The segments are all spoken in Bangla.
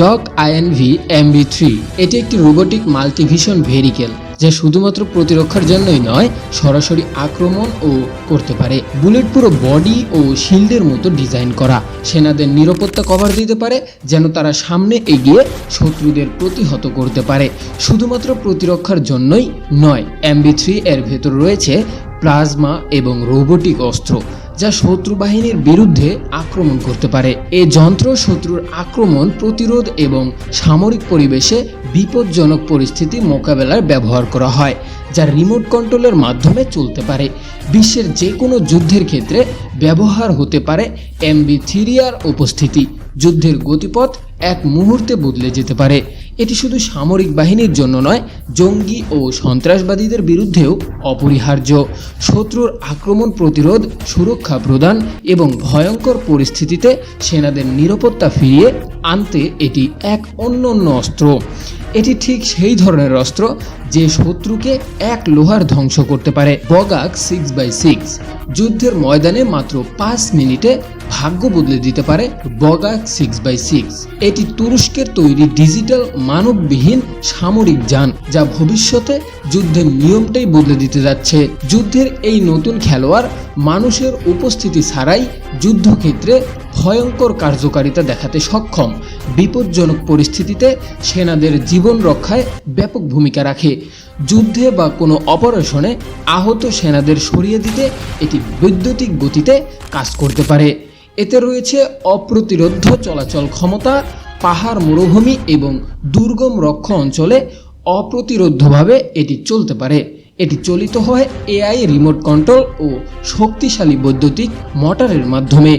Dog আইএনভি MB three. এটি একটি রোবোটিক মাল্টিভিশন ভেহিকেল যা শুধুমাত্র প্রতিরক্ষার জন্যই নয়, সরাসরি আক্রমণ ও করতে পারে। বুলেট পুরো বডি ও শিল্ডের মতো ডিজাইন করা। সেনাদের নিরাপত্তা কভার দিতে পারে, যেন তারা সামনে এগিয়ে শত্রুদের প্রতিহত করতে পারে। শুধুমাত্র প্রতিরক্ষার জন্যই নয়, এমবি থ্রি এর ভেতর রয়েছে প্লাজমা এবং রোবোটিক অস্ত্র। যা শত্রু বাহিনীর বিরুদ্ধে আক্রমণ করতে পারে। এ যন্ত্র শত্রুর আক্রমণ, প্রতিরোধ এবং সামরিক পরিবেশে বিপজ্জনক পরিস্থিতি মোকাবেলায় ব্যবহার করা হয়, যা রিমোট কন্ট্রোলের মাধ্যমে চলতে পারে। বিশ্বের যে কোনো যুদ্ধের ক্ষেত্রে ব্যবহার হতে পারে এমবি থিরিয়ার উপস্থিতি। যুদ্ধের গতিপথ এক মুহূর্তে বদলে যেতে পারে। এটি শুধু সামরিক বাহিনীর জন্য নয়, জঙ্গি ও সন্ত্রাসবাদীদের বিরুদ্ধেও অপরিহার্য। শত্রুর আক্রমণ প্রতিরোধ, সুরক্ষা প্রদান এবং ভয়ঙ্কর পরিস্থিতিতে সেনাদের নিরাপত্তা ফিরিয়ে আনতে এটি এক অনন্য অস্ত্র। এটি ঠিক সেই ধরনের অস্ত্র যে শত্রুকে এক লোহার ধ্বংস করতে পারে। বগাক সিক্স বাই সিক্স যুদ্ধের ময়দানে মাত্র পাঁচ মিনিটে ভাগ্য বদলে দিতে পারে বগাক সিক্স বাই সিক্স এটি তুরস্কের তৈরি ডিজিটাল মানববিহীন সামরিক যান, যা ভবিষ্যতে যুদ্ধের নিয়মটাই বদলে দিতে যাচ্ছে। যুদ্ধের এই নতুন খেলোয়াড় মানুষের উপস্থিতি ছাড়াই যুদ্ধক্ষেত্রে ভয়ঙ্কর কার্যকারিতা দেখাতে সক্ষম। বিপজ্জনক পরিস্থিতিতে সেনাদের জীবন রক্ষায় ব্যাপক ভূমিকা রাখে। যুদ্ধে বা কোনো অপারেশনে আহত সেনাদের সরিয়ে দিতে এটি বৈদ্যুতিক গতিতে কাজ করতে পারে। এতে রয়েছে অপ্রতিরোধ চলাচল ক্ষমতা, পাহাড় মরুভূমি এবং দুর্গম রক্ষ অঞ্চলে অপ্রতিরোধ্যভাবে এটি চলতে পারে। এটি চলিত হয় এআই রিমোট কন্ট্রোল ও শক্তিশালী বৈদ্যুতিক মোটরের মাধ্যমে,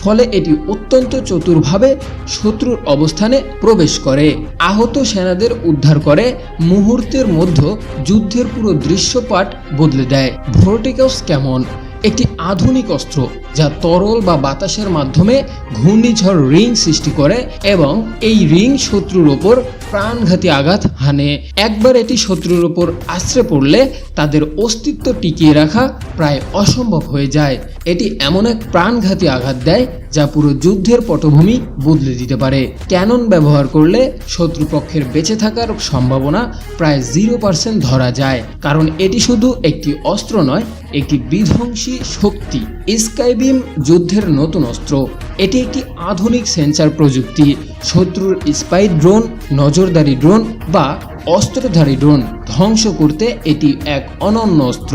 ফলে এটি অত্যন্ত চতুরভাবে শত্রুর অবস্থানে প্রবেশ করে। আহত সেনাদের উদ্ধার করে মুহূর্তের মধ্যে যুদ্ধের পুরো দৃশ্যপাট বদলে দেয়। ভোর্টিকাস কেমন? একটি আধুনিক অস্ত্র যা তরল বা বাতাসের মাধ্যমে ঘূর্ণিঝড় রিং সৃষ্টি করে এবং এই রিং শত্রুর ওপর প্রাণঘাতী আঘাত হানে। একবার এটি শত্রুর ওপর আশ্রে পড়লে তাদের অস্তিত্ব টিকিয়ে রাখা প্রায় অসম্ভব হয়ে যায়। এটি এমন এক প্রাণঘাতী আঘাত দেয় যা পুরো যুদ্ধের পটভূমি বদলে দিতে পারে। ক্যানন ব্যবহার করলে শত্রুপক্ষের বেঁচে থাকার সম্ভাবনা প্রায় জিরো পার্সেন্ট ধরা যায়। কারণ এটি শুধু একটি অস্ত্র নয় একটি বিধ্বংসী শক্তি স্কাইবিম যুদ্ধের নতুন অস্ত্র। এটি একটি আধুনিক সেন্সার প্রযুক্তি। শত্রুর স্পাই ড্রোন নজরদারি ড্রোন বা অস্ত্রধারী ড্রোন ধ্বংস করতে এটি এক অনন্য অস্ত্র।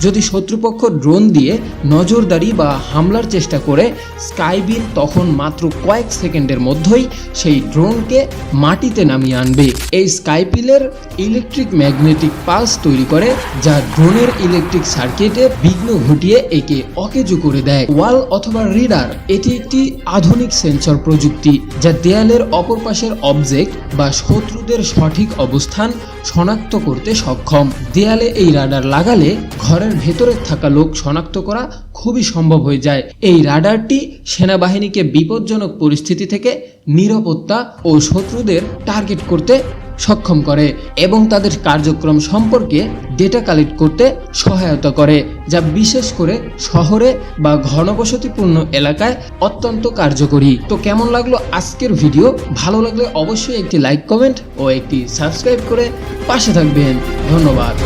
যদি শত্রুপক্ষ ড্রোন দিয়ে নজরদারি বা হামলার চেষ্টা করে, স্কাইবিন তখন মাত্র কয়েক সেকেন্ডের মধ্যেই সেই ড্রোনকে মাটিতে নামিয়ে আনবে। এই স্কাইপিলের ইলেকট্রিক ম্যাগনেটিক পালস তৈরি করে, যা ড্রোনের ইলেকট্রিক সার্কিটে বিঘ্ন ঘটিয়ে একে অকেজু করে দেয়। ওয়াল অথবা রিডার, এটি একটি আধুনিক সেন্সর প্রযুক্তি, যা দেয়ালের অপর পাশের অবজেক্ট বা শত্রুদের সঠিক অবস্থান শনাক্ত করতে সক্ষম। দেয়ালে এই রাডার লাগালে ঘরের ভেতরে থাকা লোক শনাক্ত করা খুবই সম্ভব হয়ে যায়। এই রাডারটি সেনাবাহিনীকে বিপজ্জনক পরিস্থিতি থেকে নিরাপত্তা ও শত্রুদের টার্গেট করতে সক্ষম করে এবং তাদের কার্যক্রম সম্পর্কে ডেটা কালেক্ট করতে সহায়তা করে, যা বিশেষ করে শহরে বা ঘনবসতিপূর্ণ এলাকায় অত্যন্ত কার্যকরী। তো কেমন লাগল আজকের ভিডিও? ভালো লাগলে অবশ্যই একটি লাইক, কমেন্ট ও একটি সাবস্ক্রাইব করে পাশে থাকবেন। ধন্যবাদ।